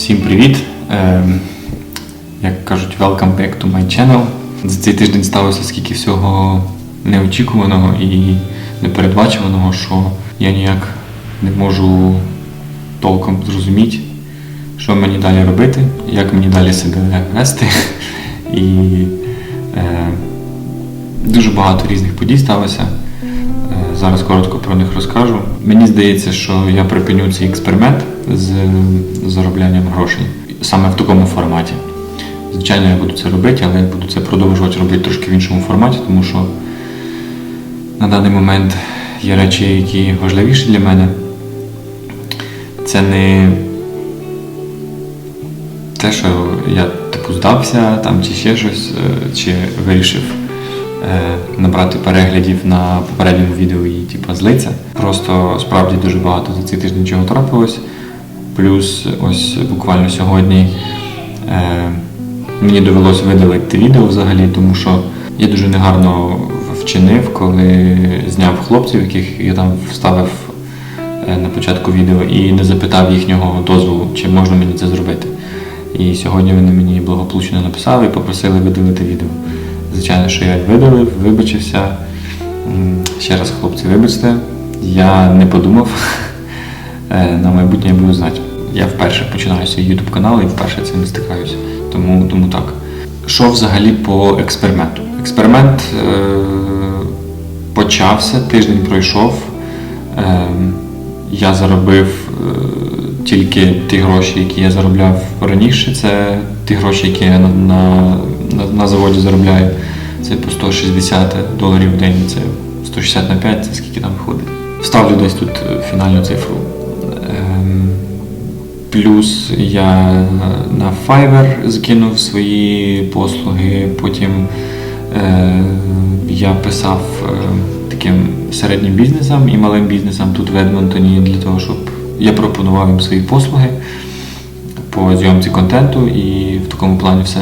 Всім привіт! Ем, Як кажуть, welcome back to my channel. За цей тиждень сталося скільки всього неочікуваного і непередбачуваного, що я ніяк не можу толком зрозуміти, що мені далі робити, як мені далі себе вести. І е, дуже багато різних подій сталося. Зараз коротко про них розкажу. Мені здається, що я припиню цей експеримент з зароблянням грошей саме в такому форматі. Звичайно, я буду це робити, але я буду це продовжувати робити трошки в іншому форматі, тому що на даний момент є речі, які важливіші для мене. Це не те, що я типу здався там чи ще щось, е, чи вирішив е, набрати переглядів на попередньому відео і типу, злиться. Просто справді дуже багато за цей тиждень чого трапилось. Плюс ось буквально сьогодні е, мені довелося видалити відео взагалі, тому що я дуже негарно вчинив, коли зняв хлопців, яких я там вставив е, на початку відео і не запитав їхнього дозволу, чи можна мені це зробити. І сьогодні вони мені благополучно написали і попросили видалити відео. Звичайно, що я видалив, вибачився. Ще раз, хлопці, вибачте. Я не подумав. Е, На майбутнє я буду знати. Я вперше починаю свій YouTube канал і вперше цим стикаюся. Тому, тому так. Що взагалі по експерименту? Експеримент е, почався, тиждень пройшов. Е, я заробив е, тільки ті гроші, які я заробляв раніше. Це ті гроші, які я на, на, на заводі заробляю. Це по 160 доларів в день, це 160 на 5, це скільки там виходить. Вставлю десь тут е, фінальну цифру. Ем, Плюс я на Fiverr закинув свої послуги, потім е, я писав е, таким середнім бізнесам і малим бізнесам тут в Едмонтоні для того, щоб я пропонував їм свої послуги по зйомці контенту і в такому плані все.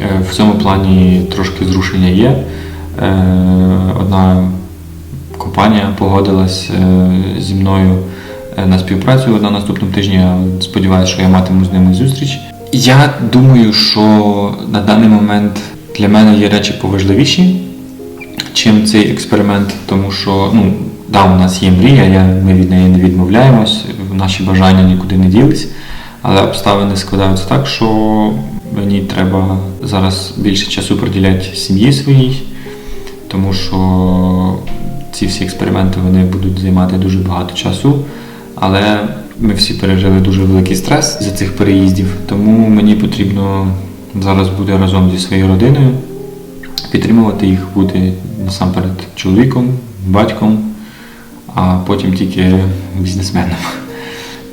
Е, В цьому плані трошки зрушення є. Е, Одна компанія погодилась е, зі мною на співпрацю на наступному тижні. Я сподіваюся, що я матиму з ними зустріч. Я думаю, що на даний момент для мене є речі поважливіші, чим цей експеримент, тому що ну, да, у нас є мрія, я, ми від неї не відмовляємось, наші бажання нікуди не ділись, але обставини складаються так, що мені треба зараз більше часу приділяти сім'ї своїй, тому що ці всі експерименти вони будуть займати дуже багато часу. Але ми всі пережили дуже великий стрес за цих переїздів, тому мені потрібно зараз бути разом зі своєю родиною, підтримувати їх, бути насамперед чоловіком, батьком, а потім тільки бізнесменом.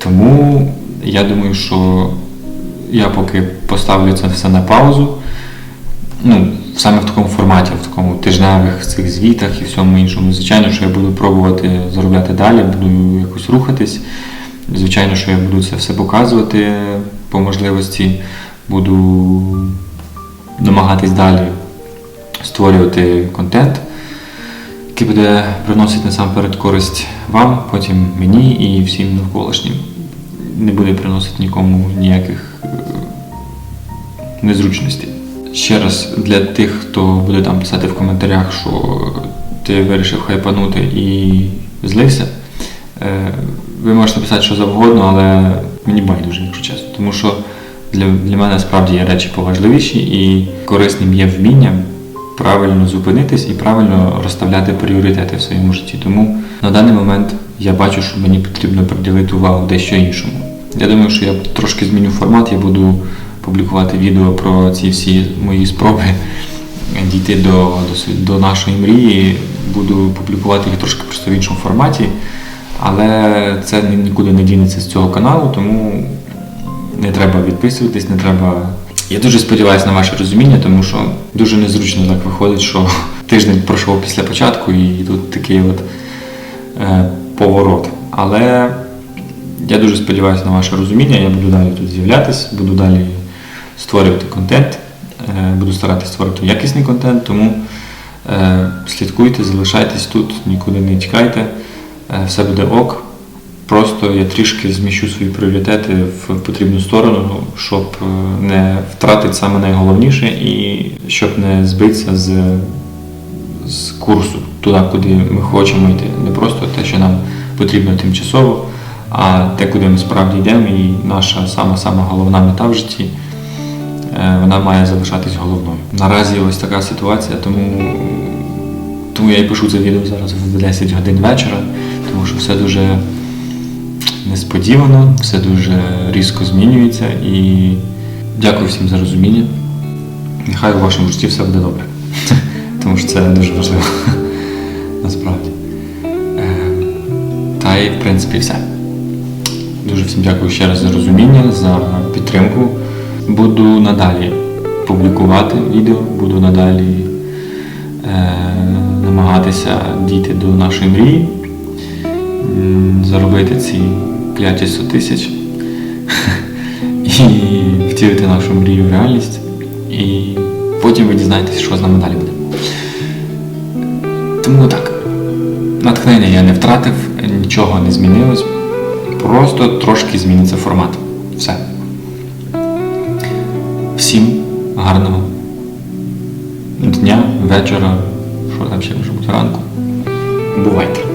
Тому я думаю, що я поки поставлю це все на паузу. Ну, саме в такому форматі, в такому тижневих цих звітах і всьому іншому. Звичайно, що я буду пробувати заробляти далі, буду якось рухатись. Звичайно, що я буду це все показувати по можливості, буду намагатись далі створювати контент, який буде приносити насамперед користь вам, потім мені і всім навколишнім. Не буде приносити нікому ніяких е, незручностей. Ще раз для тих, хто буде там писати в коментарях, що ти вирішив хайпанути і злився. е, Ви можете писати що завгодно, але мені байдуже, якщо чесно. Тому що для, для мене справді є речі поважливіші і корисним є вміння правильно зупинитись і правильно розставляти пріоритети в своєму житті. Тому на даний момент я бачу, що мені потрібно приділити увагу дещо іншому. Я думаю, що я трошки зміню формат, я буду публікувати відео про ці всі мої спроби дійти до, до, до нашої мрії. Буду публікувати їх трошки просто в іншому форматі, але це нікуди не дінеться з цього каналу, тому не треба відписуватись, не треба. Я дуже сподіваюся на ваше розуміння, тому що дуже незручно так виходить, що тиждень пройшов після початку і тут такий от е, поворот. Але я дуже сподіваюся на ваше розуміння, я буду далі тут з'являтись, буду далі створювати контент, е, буду старатися створювати якісний контент, тому е, слідкуйте, залишайтесь тут, нікуди не тікайте, е, все буде ок. Просто я трішки зміщу свої пріоритети в потрібну сторону, щоб е, не втратити саме найголовніше і щоб не збитися з, з курсу туди, куди ми хочемо йти. Не просто те, що нам потрібно тимчасово, а куди ми справді йдемо, і наша сама-сама головна мета в житті е, вона має залишатись головною. Наразі ось така ситуація, тому, тому я і пишу це відео зараз в 10 годин вечора, тому що все дуже несподівано, все дуже різко змінюється і дякую всім за розуміння. Нехай у вашому житті все буде добре. Тому що це дуже важливо. Насправді. Е, Та й в принципі все. Дуже всім дякую ще раз за розуміння, за підтримку. Буду надалі публікувати відео, буду надалі е, намагатися дійти до нашої мрії, заробити ці кляті 100 тисяч і втілити нашу мрію в реальність. І потім ви дізнаєтесь, що з нами далі буде. Тому так, натхнення я не втратив, нічого не змінилось. Просто трошки зміниться формат. Все. Всім гарного дня, вечора, що там ще може бути ранку. Бувайте!